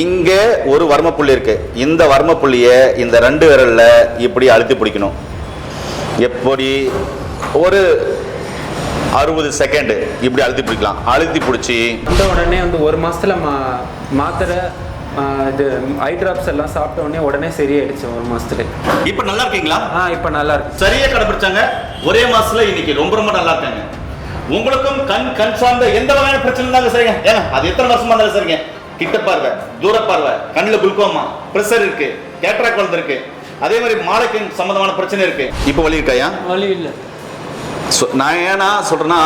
இங்கே ஒரு வர்மப்புள்ளி இருக்கு. இந்த வர்மப்புள்ளியை இந்த ரெண்டு விரல்ல இப்படி அழுத்தி பிடிக்கணும். எப்படி? ஒரு அறுபது செகண்டு இப்படி அழுத்தி பிடிக்கலாம். அழுத்தி பிடிச்சி வந்த உடனே வந்து ஒரு மாசத்துல மா மாத்திரை இது ஐ ட்ராப்ஸ் எல்லாம் சாப்பிட்ட உடனே உடனே சரியாயிடுச்சு ஒரு மாசத்துல இப்போ நல்லா இருக்கீங்களா? ஆ இப்போ நல்லா இருக்கு. சரியா கடைபிடிச்சாங்க. ஒரே மாசத்துல இன்னைக்கு ரொம்ப ரொம்ப நல்லா இருக்காங்க. உங்களுக்கும் கண் கண் சார்ந்த எந்த வகையான பிரச்சனை இருந்தாலும் சரிங்க. ஏங்க அது எத்தனை வருஷமா இருந்தாலும் சரிங்க. கிட்ட பார்வை தூர பார்வை கண்ணுல குளுக்கோமா பிரஷர் இருக்கு கேட்ராக் வளர்ந்து இருக்கு. அதே மாதிரி மாலைக்கு சம்பந்தமான பிரச்சனை இருக்கு. இப்போ வலி இருக்காயா வழி இல்லை. நான் ஏன்னா சொல்றேன்னா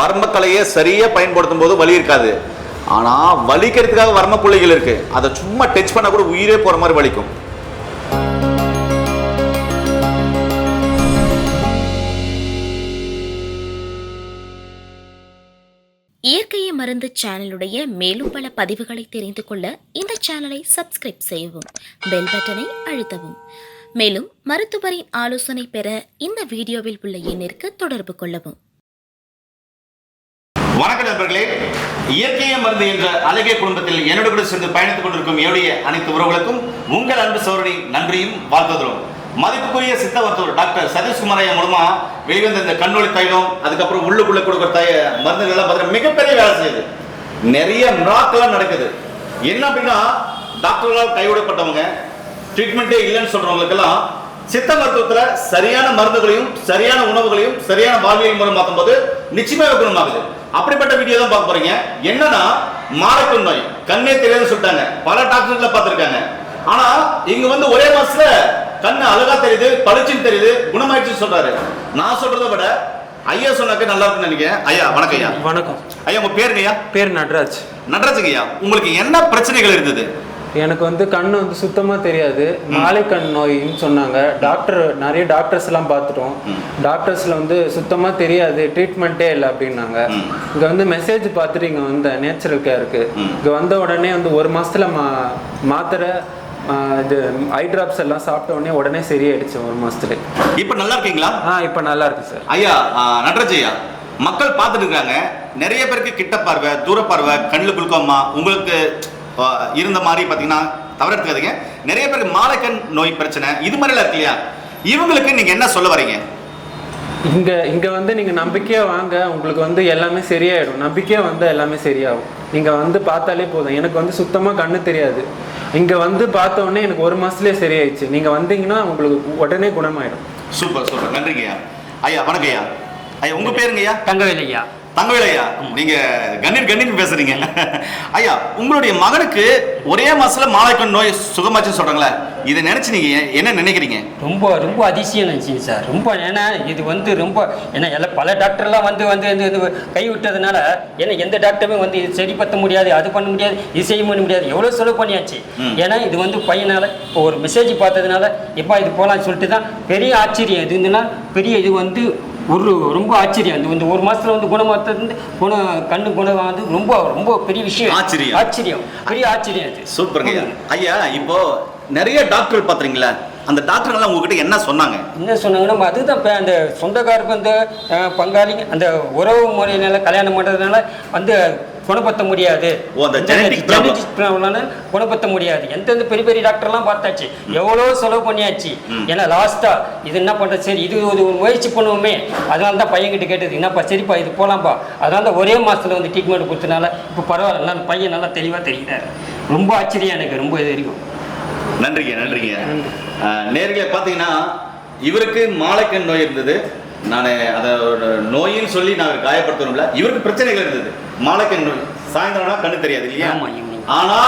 வர்மக்கலையை சரியா பயன்படுத்தும் போது வலி இருக்காது. ஆனா வலிக்கிறதுக்காக வர்ம புள்ளிகள் இருக்கு. அதை சும்மா டச் பண்ண கூட உயிரே போற மாதிரி வலிக்கும். மருந்து சேனலுடைய மேலும் பல பதிவுகளை தெரிந்து கொள்ள இந்த சேனலை சப்ஸ்கிரைப் செய்யவும் பெல் பட்டனை அழுத்தவும். மேலும் மருத்துவரின் ஆலோசனை பெற இந்த வீடியோவில் உள்ள எண்ணிற்கு தொடர்பு கொள்ளவும். வணக்க நண்பர்களே. இயற்கையை மருந்து என்ற அழகிய குடும்பத்தில் என்னோடு கூட சேர்ந்து பயணித்துக் கொண்டிருக்கும் என்னுடைய அனைத்து உறவுகளுக்கும் உங்கள் அன்பு சோழனை நன்றியும் வாழ்த்துகிறோம் மதிப்புக்குரிய சித்த மருத்துவர் டாக்டர் சதீஷ்குமார் ஐயா மூலமா வெளிவந்த இந்த கண்ணொளி தைலம் அதுக்கப்புறம் உள்ளுக்குள்ள கொடுக்குற தை மருந்துகள் எல்லாம் பார்த்தீங்கன்னா மிகப்பெரிய வேலை செய்யுது. நிறைய மிராக்கெல்லாம் நடக்குது. என்ன அப்படின்னா டாக்டர்களால் கைவிடப்பட்டவங்க ட்ரீட்மெண்ட்டே இல்லைன்னு சொல்றவங்களுக்கெல்லாம் சித்த மருத்துவத்துல சரியான மருந்துகளையும் சரியான உணவுகளையும் சரியான வாழ்வியல் முறை மாற்றும் போது நிச்சயமாக குணமாகுது அப்படிப்பட்ட வீடியோ தான் பார்க்க போறீங்க. என்னன்னா மாரக்கண் நோய் கண்ணே தெரியாதுன்னு சொல்லிட்டாங்க. பல டாக்டர்களை பார்த்துருக்காங்க. ஆனா இங்க வந்து ஒரே மாசத்துல கண்ணு அழகா தெரியுது பளிச்சுன்னு தெரியுது குணமாயிடுச்சுன்னு சொல்றாரு. நான் சொல்றதை விட ஐயா சொன்னாக்க நல்லா இருக்குன்னு நினைக்கிறேன். ஐயா வணக்கம் ஐயா. வணக்கம். ஐயா உங்க பேருங்க ஐயா? பேர் நட்ராஜ். நடராஜங்க ஐயா உங்களுக்கு என்ன பிரச்சனைகள் இருந்தது? எனக்கு வந்து கண் வந்து சுத்தமா தெரியாது. மாலை கண் நோயின்னு சொன்னாங்க. டாக்டர் நிறைய டாக்டர்ஸ் எல்லாம் பார்த்துட்டோம். டாக்டர்ஸ்ல வந்து சுத்தமா தெரியாது ட்ரீட்மெண்ட்டே இல்லை அப்படின்னாங்க. இங்க வந்து மெசேஜ் பார்த்துட்டு இங்க வந்த நேச்சுரல் கேருக்கு. இங்க வந்த உடனே வந்து ஒரு மாசத்துல மா மாத்திரை இது ஐ ட்ராப்ஸ் எல்லாம் சாப்பிட்ட உடனே உடனே சரியாயிடுச்சு ஒரு மாசத்துல. இப்ப நல்லா இருக்கீங்களா? ஆ இப்போ நல்லா இருக்கு சார். ஐயா நடராஜ் ஐயா மக்கள் பார்த்துட்டு இருக்காங்க. நிறைய பேருக்கு கிட்ட பார்வை தூர பார்வை கண்ணில் குளுக்கோமா உங்களுக்கு இருந்த மாதிரி பார்த்தீங்கன்னா தவறு எடுத்துக்காதீங்க நிறைய பேருக்கு மாலைக்கண் நோய் பிரச்சனை இது மாதிரிலாம் இருக்கு இல்லையா? இவங்களுக்கு நீங்க என்ன சொல்ல வரீங்க? இங்க இங்க வந்து நீங்க நம்பிக்கையா வாங்க உங்களுக்கு வந்து எல்லாமே சரியாயிடும். நம்பிக்கையா வந்தா எல்லாமே சரியாகும். நீங்க வந்து பார்த்தாலே போதும். எனக்கு வந்து சுத்தமா கண்ணு தெரியாது. இங்க வந்து பார்த்த உடனே எனக்கு ஒரு மாசத்துலயே சரியாயிடுச்சு. நீங்க வந்தீங்கன்னா உங்களுக்கு உடனே குணமாயிடும். Super super. நன்றிங்க ஐயா ஐயா வணக்கம் ஐயா ஐயா உங்க பேருங்க ஐயா தங்கவேலையா தங்கவேல் ஐயா நீங்க கண்ணீர் கண்ணீர் பேசுறீங்க. ஐயா உங்களுடைய மகனுக்கு ஒரே மாசத்துல மாலைக்கண் நோய் சுகமாச்சுன்னு சொல்றாங்களே இதை நினைச்சு நீங்க என்ன நினைக்கிறீங்க? ரொம்ப ரொம்ப அதிசயம் நினச்சிங்க சார். ரொம்ப ஏன்னா இது வந்து ரொம்ப ஏன்னா எல்லாம் பல டாக்டர்லாம் வந்து வந்து வந்து இது கை விட்டதுனால ஏன்னா எந்த டாக்டருமே வந்து இது சரிப்படுத்த முடியாது அது பண்ண முடியாது இது செய்ய பண்ண முடியாது எவ்வளோ செலவு பண்ணியாச்சு. ஏன்னா இது வந்து பையனால ஒரு மெசேஜ் பார்த்ததுனால எப்பா இது போகலான்னு சொல்லிட்டு தான் பெரிய ஆச்சரியம். இது இருந்துன்னா பெரிய இது வந்து ஒரு ரொம்ப ஆச்சரியம். இது வந்து ஒரு மாசத்துல வந்து குணமாத்தது வந்து குணம் கண்ணு குணம் வந்து ரொம்ப ரொம்ப பெரிய விஷயம். ஆச்சரியம். ஆச்சரியம். பெரிய ஆச்சரியம் இது சூப்பருங்க. ஐயா இப்போ நிறைய டாக்டர் பாத்துறீங்களா? அந்த டாக்டர்லாம் உங்ககிட்ட என்ன சொன்னாங்க? என்ன சொன்னாங்கன்னா அதுதான் இப்போ அந்த சொந்தக்காருக்கு வந்து அஹ், பங்காளி அந்த உறவு முறையினால கல்யாணம் பண்ணுறதுனால வந்து குணப்படுத்த முடியாது. குணப்படுத்த முடியாது. எந்தெந்த பெரிய பெரிய டாக்டர்லாம் பார்த்தாச்சு. எவ்வளோ செலவு பண்ணியாச்சு. ஏன்னா லாஸ்ட்டாக இது என்ன பண்ணுறது சரி இது ஒரு முயற்சி பண்ணுவோமே. அதனால தான் பையன்கிட்ட கேட்டது என்னப்பா சரிப்பா இது போகலாம்ப்பா அதனால தான் ஒரே மாதத்தில் வந்து ட்ரீட்மெண்ட் கொடுத்தனால இப்போ பரவாயில்ல நல்லா பையன் நல்லா தெளிவாக தெரியுறாரு. ரொம்ப ஆச்சரியம் எனக்கு ரொம்ப இது வரைக்கும். நன்றிங்க நன்றிங்க. நேர்களே பார்த்தீங்கன்னா இவருக்கு மாலைக்கண் நோய் இருந்தது. நான் அதை ஒரு நோயின்னு சொல்லி நான் காயப்படுத்தணும்ல. இவருக்கு பிரச்சனைகள் இருந்தது. மாலைக்கண் நோய் சாயந்தரம்னா கண்ணு தெரியாது இல்லையா? ஆமா, evening. ஆனா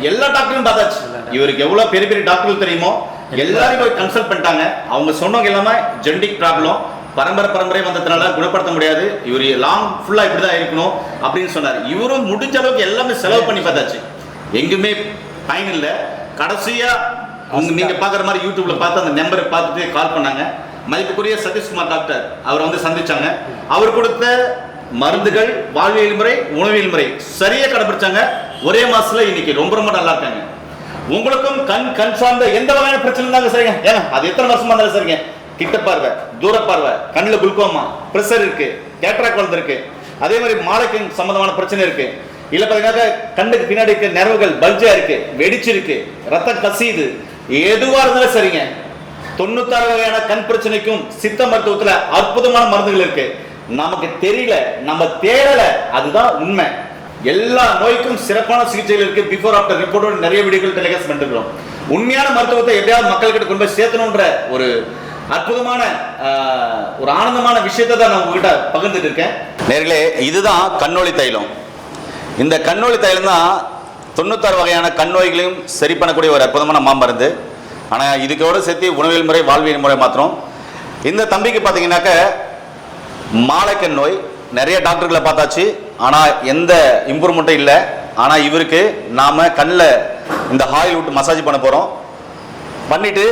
எல்லா டாக்டரும் பார்த்தாச்சு. இவருக்கு எவ்வளவு பெரிய பெரிய டாக்டர்கள் தெரியுமோ? எல்லாரையும் போய் கன்சல்ட் பண்ணிட்டாங்க. அவங்க சொன்னவங்க எல்லாமே ஜெனடிக் ப்ராப்ளம் பரம்பரை பரம்பரை வந்ததுனால குணப்படுத்த முடியாது. இவர் லாங் ஃபுல்லா இப்படிதான் இருக்கணும் அப்படின்னு சொன்னார். இவரும் முடிஞ்ச அளவுக்கு எல்லாமே செலவு பண்ணி பார்த்தாச்சு. எங்குமே பயன் இல்லை. கடைசியா உங்க நீங்க பாக்குற மாதிரி யூடியூப்ல பார்த்து அந்த நம்பரை பார்த்துட்டு கால் பண்ணாங்க. மதிப்புக்குரிய சதீஷ்குமார் டாக்டர் அவர் வந்து சந்திச்சாங்க. அவர் கொடுத்த மருந்துகள் வாழ்வியல் முறை உணவியல் முறை. சரியா கடைபிடிச்சாங்க ஒரே மாசத்துல இன்னைக்கு ரொம்ப ரொம்ப நல்லா இருக்காங்க. உங்களுக்கும் கண் கண் சார்ந்த எந்த வகையான பிரச்சனை இருந்தாலும் சரிங்க. ஏன்னா அது எத்தனை வருஷமா இருந்தாலும் சரிங்க. கிட்ட பார்வை தூர பார்வை கண்ணில் குளுக்கோமா? பிரஷர் இருக்கு கேட்ராக் குழந்தை இருக்கு அதே மாதிரி மாலைக்கு சம்பந்தமான பிரச்சனை இருக்கு. இல்ல பாத்தீங்கன்னா கண்ணுக்கு பின்னாடி இருக்க நரவுகள் பல்ஜா இருக்கு வெடிச்சிருக்கு ரத்தம் கசியுது. எதுவா இருந்தாலும் சரிங்க. தொண்ணூத்தாறு வகையான கண் பிரச்சனைக்கும் சித்த மருத்துவத்துல அற்புதமான மருந்துகள் இருக்கு. நமக்கு தெரியல நம்ம தேடல அதுதான் உண்மை. எல்லா நோய்க்கும் சிறப்பான சிகிச்சைகள் இருக்கு. பிஃபோர் ஆஃப்டர் ரிப்போர்ட்டோட நிறைய வீடியோகள் டெலிகாஸ்ட் பண்ணிருக்கிறோம். உண்மையான மருத்துவத்தை எப்படியாவது மக்கள்கிட்ட கொண்டு போய் சேர்த்தணுன்ற ஒரு அற்புதமான ஒரு ஆனந்தமான விஷயத்தை தான் நான் உங்ககிட்ட பகிர்ந்துட்டு இருக்கேன். நேர்களே இதுதான் கண்ணொளி தைலம். இந்த கண்ணொளி தைலம் தான் தொண்ணூத்தாறு வகையான கண்ணோய்களையும் சரி பண்ணக்கூடிய ஒரு அற்புதமான மாமருந்து. ஆனால் இதுக்கோடு சேர்த்து உணவியல் முறை வாழ்வியல் முறை மாத்திரம். இந்த தம்பிக்கு பார்த்தீங்கன்னாக்க மாலக்கன் நோய் நிறைய டாக்டர்களை பார்த்தாச்சு. ஆனால் எந்த இம்ப்ரூவ்மெண்ட்டும் இல்லை. ஆனால் இவருக்கு நாம் கண்ணில் இந்த ஆயில் விட்டு மசாஜ் பண்ண போகிறோம் பண்ணிட்டு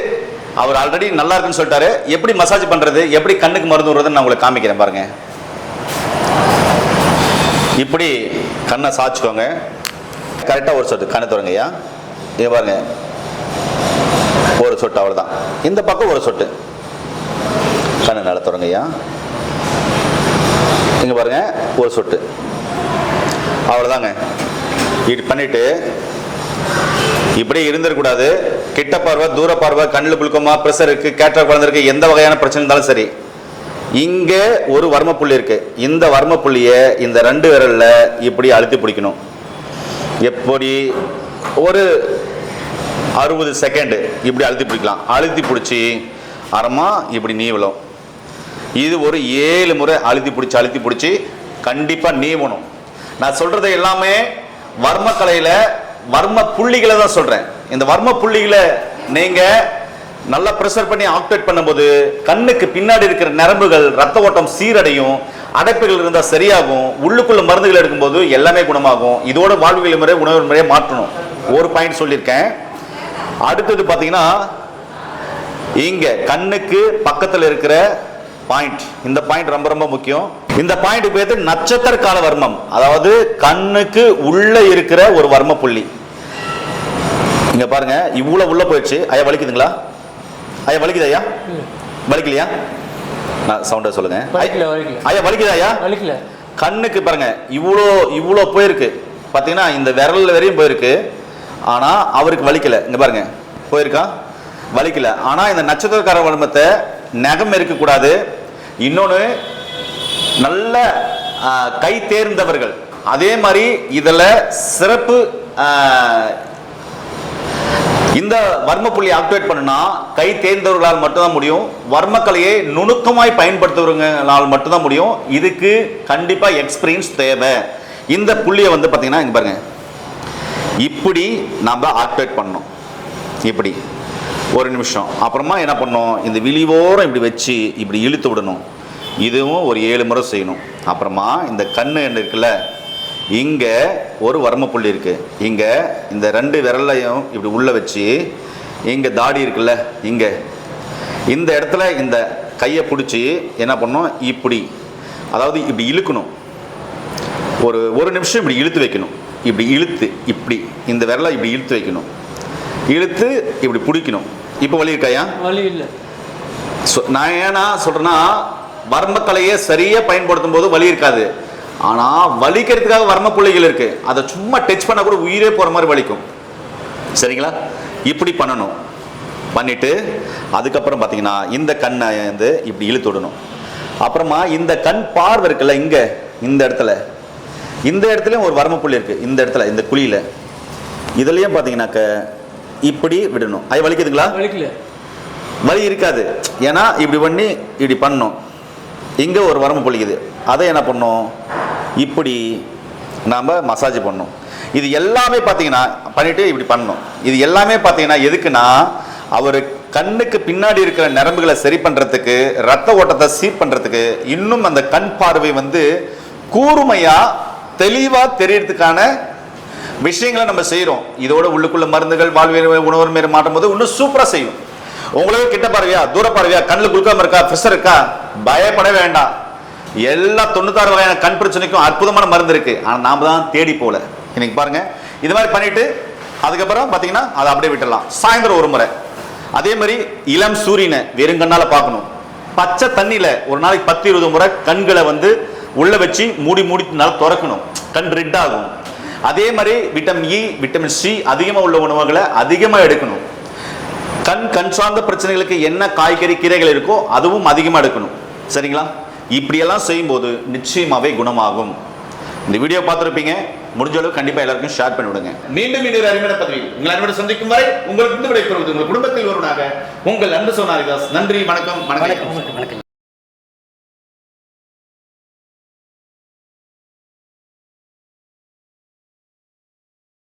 அவர் ஆல்ரெடி நல்லா இருக்குன்னு சொல்லிட்டாரு. எப்படி மசாஜ் பண்ணுறது எப்படி கண்ணுக்கு மருந்து விடுறதுன்னு நான் உங்களுக்கு காமிக்கிறேன் பாருங்க. இப்படி கண்ணை சாய்ச்சிக்கோங்க. கரெக்டாக ஒரு சொட்டு. கண்ணை தொடங்க ஐயா. பாருங்க. ஒரு சொட்டு அவ்வளோதான் இந்த பக்கம் ஒரு சொட்டு. கண்ணை நல்லா தொடங்க ஐயா. இங்க பாருங்க ஒரு சொட்டு. அவ்வளோதாங்க இது பண்ணிட்டு இப்படியே இருந்துடக்கூடாது கிட்ட பார்வை தூர பார்வை கண்ணில் புழுக்கமா ப்ரெஷர் இருக்கு கேட்டர் குழந்தைருக்கு எந்த வகையான பிரச்சனை இருந்தாலும் சரி. இங்கே ஒரு வர்ம புள்ளி இருக்கு. இந்த வர்ம புள்ளியை இந்த ரெண்டு விரல்ல இப்படி அழுத்தி பிடிக்கணும். எப்படி? ஒரு அறுபது செகண்டு இப்படி அழுத்தி பிடிக்கலாம். அழுத்தி பிடிச்சி அறமா இப்படி நீவலும். இது ஒரு ஏழு முறை அழுத்தி பிடிச்சி அழுத்தி பிடிச்சி கண்டிப்பாக நீவணும். நான் சொல்றது எல்லாமே வர்ம கலையில வர்ம புள்ளிகளை தான் சொல்றேன். இந்த வர்ம புள்ளிகளை நீங்க நல்லா ப்ரெஷர் பண்ணி ஆக்டிவேட் பண்ணும்போது கண்ணுக்கு பின்னாடி இருக்கிற நரம்புகள் ரத்த ஓட்டம் சீரடையும் அடைப்புகள் இருந்தால் சரியாகும் உள்ளுக்குள்ள மருந்துகள் எடுக்கும்போது எல்லாமே குணமாகும். இதோட வாழ்வியல் முறை உணவு முறையை மாற்றணும். ஒரு பாயிண்ட் சொல்லியிருக்கேன். அடுத்தது பார்த்தீங்கன்னா இங்கே கண்ணுக்கு பக்கத்தில் இருக்கிற பாயிண்ட் இந்த பாயிண்ட் ரொம்ப ரொம்ப முக்கியம். இந்த பாயிண்ட் பேரு நட்சத்திர கால வர்மம் அதாவது கண்ணுக்கு உள்ள இருக்கிற ஒரு வர்ம புள்ளி. இங்க பாருங்க இவ்வளவு உள்ள போயிடுச்சு. ஐயா வலிக்குதுங்களா? ஐயா வலிக்குது ஐயா? வலிக்கலையா? நான் சவுண்டா சொல்லுங்க. ஐயா வலிக்குதா ஐயா? வலிக்கல. கண்ணுக்கு பாருங்க இவ்வளோ இவ்வளோ போயிருக்கு. பார்த்தீங்கன்னா இந்த விரல் வரையும் போயிருக்கு. ஆனால் அவருக்கு வலிக்கல. இங்க பாருங்க. போயிருக்கா? வலிக்கல. ஆனால் இந்த நட்சத்திரக்கார வளமத்தை நகம் இருக்கக்கூடாது. இன்னொன்று நல்ல கை தேர்ந்தவர்கள். அதே மாதிரி இதில் சிறப்பு இந்த வர்ம புள்ளி ஆக்டிவேட் பண்ணுனா கை தேர்ந்தவர்களால் மட்டும்தான் முடியும். வர்மக்கலையை நுணுக்கமாய் பயன்படுத்துறவங்களால் மட்டும்தான் முடியும். இதுக்கு கண்டிப்பாக எக்ஸ்பீரியன்ஸ் தேவை. இந்த புள்ளியை வந்து பார்த்தீங்கன்னா இங்கே பாருங்க. இப்படி நம்ம ஆக்டிவேட் பண்ணணும். இப்படி. ஒரு நிமிஷம். அப்புறமா என்ன பண்ணோம்? இந்த விழிவோரம் இப்படி வச்சு இப்படி இழுத்து விடணும். இதுவும் ஒரு ஏழு முறை செய்யணும். அப்புறமா இந்த கண்ணு என்ன இருக்குல்ல? இங்கே ஒரு வரம புள்ளி இருக்குது இங்கே இந்த ரெண்டு விரலையும் இப்படி உள்ளே வச்சு இங்கே தாடி இருக்குல்ல? இங்கே. இந்த இடத்துல இந்த கையை பிடிச்சி என்ன பண்ணணும் இப்படி. அதாவது இப்படி இழுக்கணும். ஒரு ஒரு நிமிஷம் இப்படி இழுத்து வைக்கணும். இப்படி இழுத்து இப்படி. இந்த விரலை இப்படி இழுத்து வைக்கணும். இழுத்து இப்படி பிடிக்கணும். இப்போ வலி இருக்காயா வலி இல்லை நான் ஏன்னா சொல்றேன்னா வர்மக்கலையை சரியா பயன்படுத்தும் போது வலி இருக்காது. ஆனா வலிக்கிறதுக்காக வர்ம புள்ளிகள் இருக்கு. அதை சும்மா டச் பண்ணா கூட உயிரே போற மாதிரி வலிக்கும். சரிங்களா? இப்படி பண்ணணும். பண்ணிட்டு அதுக்கப்புறம் பார்த்தீங்கன்னா இந்த கண்ணை வந்து இப்படி இழுத்து விடணும். அப்புறமா இந்த கண் பார்வை இருக்குல்ல இங்க இந்த இடத்துல. இந்த இடத்துலயும் ஒரு வர்ம புள்ளி இருக்கு. இந்த இடத்துல இந்த குழியில. இதுலயும் பார்த்தீங்கன்னாக்க இப்படி விடணும். அது வலிக்குதுங்களா? வலி இருக்காது. ஏன்னா இப்படி பண்ணி இப்படி பண்ணணும். இங்கே ஒரு வரம்பு பொழிக்குது அதை என்ன பண்ணணும்? இப்படி நாம் மசாஜ் பண்ணணும். இது எல்லாமே பார்த்தீங்கன்னா பண்ணிட்டு இப்படி பண்ணணும். இது எல்லாமே பார்த்தீங்கன்னா எதுக்குன்னா அவர் கண்ணுக்கு பின்னாடி இருக்கிற நரம்புகளை சரி பண்ணுறதுக்கு ரத்த ஓட்டத்தை சீர் பண்ணுறதுக்கு இன்னும் அந்த கண் பார்வை வந்து கூர்மையாக தெளிவாக தெரியறதுக்கான விஷயங்களை நம்ம செய்கிறோம் இதோட உள்ளுக்குள்ள மருந்துகள் வாழ்வியல் உணவு மாரி மாற்றும் போது இன்னும் சூப்பராக செய்யும். உங்களுக்கு கிட்ட பார்வையா தூர பார்வையா கண்ணில் குளுக்காம இருக்கா ப்ரெஷர் இருக்கா? பயப்பட வேண்டாம். எல்லா தொண்ணூத்தாறு வகையான கண் பிரச்சனைக்கும் அற்புதமான மருந்து இருக்கு. ஆனால் நாம தான் தேடி போல. இன்னைக்கு பாருங்க. இது மாதிரி பண்ணிட்டு அதுக்கப்புறம் பார்த்தீங்கன்னா அதை அப்படியே விட்டுடலாம். சாயந்தரம் ஒரு முறை. அதே மாதிரி இளம் சூரியனை வெறுங்கண்ணால பார்க்கணும். பச்சை தண்ணியில ஒரு நாளைக்கு பத்து இருபது முறை கண்களை வந்து உள்ள வச்சு மூடி மூடி நல்லா திறக்கணும். கண் ரெட் ஆகும். அதே மாதிரி விட்டமின் இ விட்டமின் சி அதிகமாக உள்ள உணவுகளை அதிகமாக எடுக்கணும். கண் கண் சார்ந்த பிரச்சனைகளுக்கு என்ன காய்கறி கீரைகள் இருக்கோ அதுவும் அதிகமாக எடுக்கணும். சரிங்களா? இப்படியெல்லாம் செய்யும்போது நிச்சயமாவே குணமாகும். இந்த வீடியோ பார்த்துருப்பீங்க. முடிஞ்ச அளவு கண்டிப்பாக எல்லாருக்கும் ஷேர் பண்ணி விடுங்க. மீண்டும் இன்னொரு அறிமுக பதவியில் உங்கள் அன்போடு சந்திக்கும் வரை உங்களுக்கு விடைபெறுவது உங்கள் குடும்பத்தில் ஒருவனாக உங்கள் அன்பு சோனாரிதாஸ். நன்றி வணக்கம் வணக்கம்.